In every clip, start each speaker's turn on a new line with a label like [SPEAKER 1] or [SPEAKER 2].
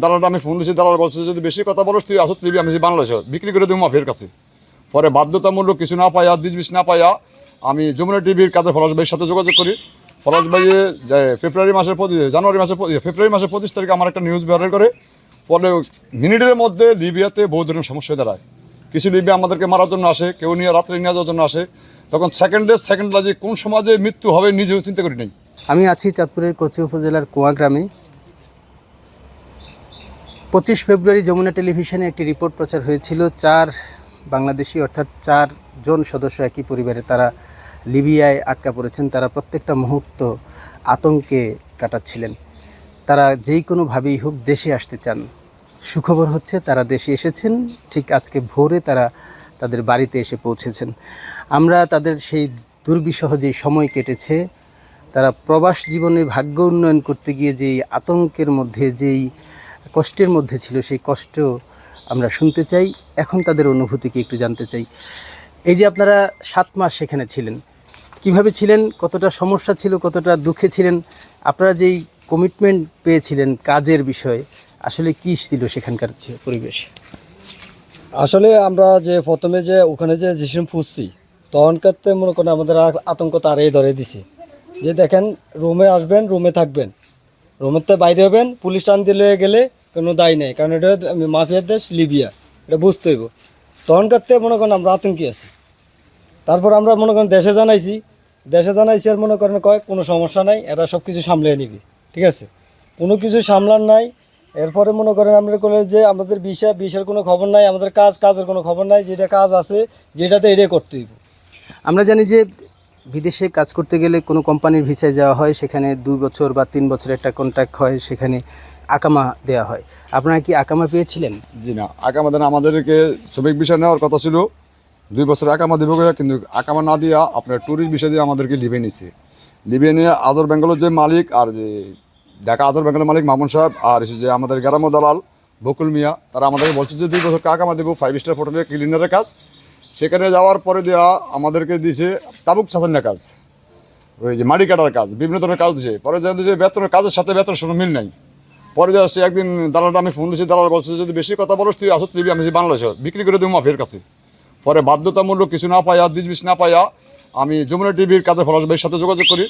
[SPEAKER 1] দালালটা আমি ফোন দিচ্ছি দালাল বলছে, যদি বেশি কথা বলিস, তুই আসত লিবি আমি বাংলাদেশে। বিক্রি করে দেবো মাফিয়ার কাছে। পরে বাধ্যতামূলক কিছু না পাইয়া দিজ না পাইয়া, আমি যমুনা টিভির কাজে ফরাজ ভাইয়ের সাথে যোগাযোগ করি। ফরাজ ভাইয়ে যে ফেব্রুয়ারি মাসের জানুয়ারি মাসের ফেব্রুয়ারি মাসের পঁচিশ তারিখে আমার একটা নিউজ ভাইরাল করে। ফলে মিনিটের মধ্যে লিবিয়াতে বহু ধরনের সমস্যা দাঁড়ায়। কিছু লিবিয়া আমাদেরকে মারার জন্য আসে, কেউ নিয়ে রাত্রে নিয়ে যাওয়ার জন্য আসে। তখন সেকেন্ডে সেকেন্ড যে কোন সমাজে মৃত্যু হবে নিজেও চিন্তা করি নাই।
[SPEAKER 2] আমি আছি চাঁদপুরের কচি উপজেলার কুয়া গ্রামে পঁচিশ ফেব্রুয়ারি যমুনা টেলিভিশনে একটি রিপোর্ট প্রচার হয়েছিল। চার বাংলাদেশি অর্থাৎ চার জন সদস্য একই পরিবারে তারা লিবিয়ায় আটকা পড়েছেন। তারা প্রত্যেকটা মুহূর্ত আতঙ্কে কাটাচ্ছিলেন। তারা যেই কোনোভাবেই হোক দেশে আসতে চান। সুখবর হচ্ছে তারা দেশে এসেছেন। ঠিক আজকে ভোরে তারা তাদের বাড়িতে এসে পৌঁছেছেন। আমরা তাদের সেই দুর্বিষহ যেই সময় কেটেছে, তারা প্রবাস জীবনে ভাগ্য উন্নয়ন করতে গিয়ে যেই আতঙ্কের মধ্যে, যেই কষ্টের মধ্যে ছিল, সেই কষ্ট আমরা শুনতে চাই। এখন তাদের অনুভূতিকে একটু জানতে চাই। এই যে আপনারা সাত মাস সেখানে ছিলেন, কীভাবে ছিলেন? কতটা সমস্যা ছিল? কতটা দুঃখে ছিলেন? আপনারা যেই কমিটমেন্ট পেয়েছিলেন কাজের বিষয়ে, আসলে কী ছিল সেখানকার পরিবেশ?
[SPEAKER 3] আসলে আমরা যে প্রথমে যে ওখানে যে জিসিম ফুসছি তখনকার মনে করেন আমাদের আতঙ্ক তারাই ধরে দিছে। যে দেখেন, রুমে আসবেন, রুমে থাকবেন। রুমের তো বাইরে হবেন, পুলিশ টান দিলে গেলে কোনো দায় নেই, কারণ এটা মাফিয়ার দেশ লিবিয়া, এটা বুঝতে হইব। তখনকার থেকে মনে করেন আমরা আতঙ্কি আছি। তারপর আমরা মনে করেন দেশে জানাইছি দেশে জানাইছি আর মনে করেন কয়, কোনো সমস্যা নাই, এরা সব কিছু সামলে নিবি, ঠিক আছে? কোনো কিছু সামলার নাই, এরপরে মনে করেন আমরা করলে যে আমাদের বিষা, বিষের কোনো খবর নাই, আমাদের কাজ, কাজের কোনো খবর নাই, যেটা কাজ আছে, যেটাতে এটাই করতে হইব।
[SPEAKER 2] আমরা জানি যে বিদেশে কাজ করতে গেলে কোনো কোম্পানির ভিসায় যাওয়া হয়, সেখানে দুই বছর বা তিন বছরের একটা কন্ট্রাক্ট হয়, সেখানে আকামা দেওয়া হয়। আপনারা কি আকামা পেয়েছিলেন?
[SPEAKER 1] জি না, আকামা দেন আমাদেরকে শ্রমিক বিষয় নেওয়ার কথা ছিল। দুই বছর আকামা দেবো কিন্তু আকামা না দিয়া আপনার ট্যুরিস্ট বিষয় দিয়ে আমাদেরকে লিভে নিছে। লিভে নিয়ে আজর বেঙ্গলের যে মালিক আর যে ঢাকা আজর বেঙ্গলের মালিক মামুন সাহেব আর যে আমাদের গ্রাম্য দালাল বকুল মিয়া, তারা আমাদেরকে বলছে যে দুই বছর আকামা দেবো ফাইভ স্টার হোটেলের ক্লিনারের কাজ। সেখানে যাওয়ার পরে দেওয়া আমাদেরকে দিয়েছে তাবুক ছাসান্না কাজ। ওই যে মাটি কাটার কাজ, বিভিন্ন ধরনের কাজ দিয়েছে পরে জানতে যে বেতনের কাজের সাথে বেতন কোনো মিল নাই। পরে আসছে একদিন দালালটা আমি ফোন দিচ্ছি দালাল বলছে, যদি বেশি কথা বলিস, তুই আসত লিবি আমি বাংলাদেশে বিক্রি করে দেবো মাফিয়ার কাছে। পরে বাধ্যতামূলক কিছু না পাইয়া দিজ না পাইয়া আমি যমুনা টিভির কাজে ফরাজ ভাইয়ের সাথে যোগাযোগ করি।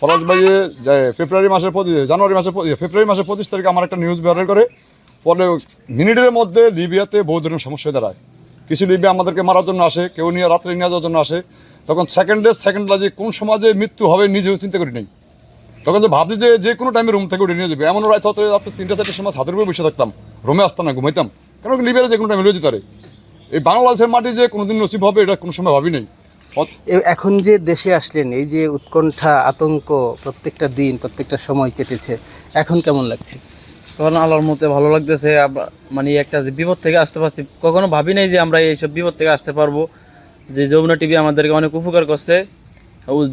[SPEAKER 1] ফরাজ ভাইয়ে যে ফেব্রুয়ারি মাসের জানুয়ারি মাসের ফেব্রুয়ারি মাসের পঁচিশ তারিখে আমার একটা নিউজ ভাইরাল করে। ফলে মিনিটের মধ্যে লিবিয়াতে বহু ধরনের সমস্যা দাঁড়ায়। কিছু লিবিয়া আমাদেরকে মারার জন্য আসে, কেউ নিয়ে রাত্রে নিয়ে যাওয়ার জন্য আসে। তখন সেকেন্ডে সেকেন্ড যে কোন সমাজে মৃত্যু হবে নিজেও চিন্তা করি নাই। তখন যে ভাবছি যে যে কোনো টাইমে রুম থেকে উঠে নিয়ে যাবে। এমন হতে রাত্রে তিনটা চারটের সময় ছাদের উপরে বসে থাকতাম। রুমে আসতাম না, ঘুমাইতাম। কেন লিবিয়ারে যে কোনো টাইমে লয়ে যেতে পারে এই বাংলাদেশের মাটি যে কোনোদিন নসিব হবে, এটা কোনো সময় ভাবি নাই।
[SPEAKER 2] এখন যে দেশে আসলেন, এই যে উৎকণ্ঠা, আতঙ্ক প্রত্যেকটা দিন, প্রত্যেকটা সময় কেটেছে, এখন কেমন লাগছে?
[SPEAKER 4] তখন আল্লাহর মতে ভালো লাগতেছে মানে একটা যে বিপদ থেকে আসতে পারছি, কখনো ভাবি নাই যে আমরা এইসব বিপদ থেকে আসতে পারব। যে যমুনা টিভি আমাদেরকে অনেক উপকার করছে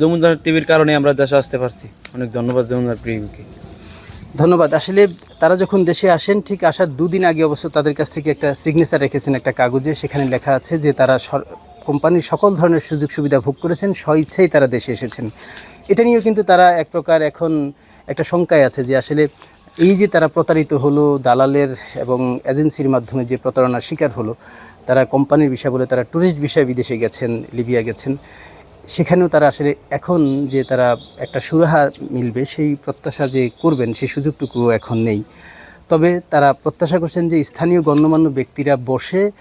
[SPEAKER 4] যমুনা টিভির কারণে আমরা দেশে আসতে পারছি। অনেক ধন্যবাদ যমুনা টিভিকে।
[SPEAKER 2] ধন্যবাদ। আসলে তারা যখন দেশে আসেন, ঠিক আসার দুদিন আগে অবশ্য তাদের কাছ থেকে একটা সিগনেচার রেখেছেন একটা কাগজে, সেখানে লেখা আছে যে তারা কোম্পানির সকল ধরনের সুযোগ সুবিধা ভোগ করেছেন, স্বইচ্ছাই তারা দেশে এসেছেন। এটা নিয়েও কিন্তু তারা এক প্রকার এখন একটা শঙ্কায় আছে যে আসলে এই যে তারা প্রতারিত হলো, দালালের এবং এজেন্সির মাধ্যমে যে প্রতারণার শিকার হলো, তারা কোম্পানির বিষয় বলে তারা ট্যুরিস্ট বিষয়ে বিদেশে গেছেন, লিবিয়া গেছেন। সেখানেও তারা আসলে এখন যে তারা একটা সুরাহা মিলবে, সেই প্রত্যাশা যে করবেন, সেই সুযোগটুকুও এখন নেই। তবে তারা প্রত্যাশা করছেন যে স্থানীয় গণ্যমান্য ব্যক্তিরা বসে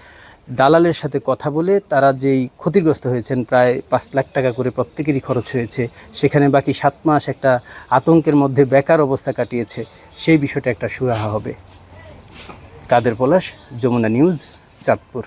[SPEAKER 2] দালালের সাথে কথা বলে তারা যেই ক্ষতিগ্রস্ত হয়েছেন, প্রায় পাঁচ লাখ টাকা করে প্রত্যেকেরই খরচ হয়েছে, সেখানে বাকি সাত মাস একটা আতঙ্কের মধ্যে বেকার অবস্থা কাটিয়েছে, সেই বিষয়টা একটা সুরাহা হবে। কাদের পলাশ, যমুনা নিউজ, চাঁদপুর।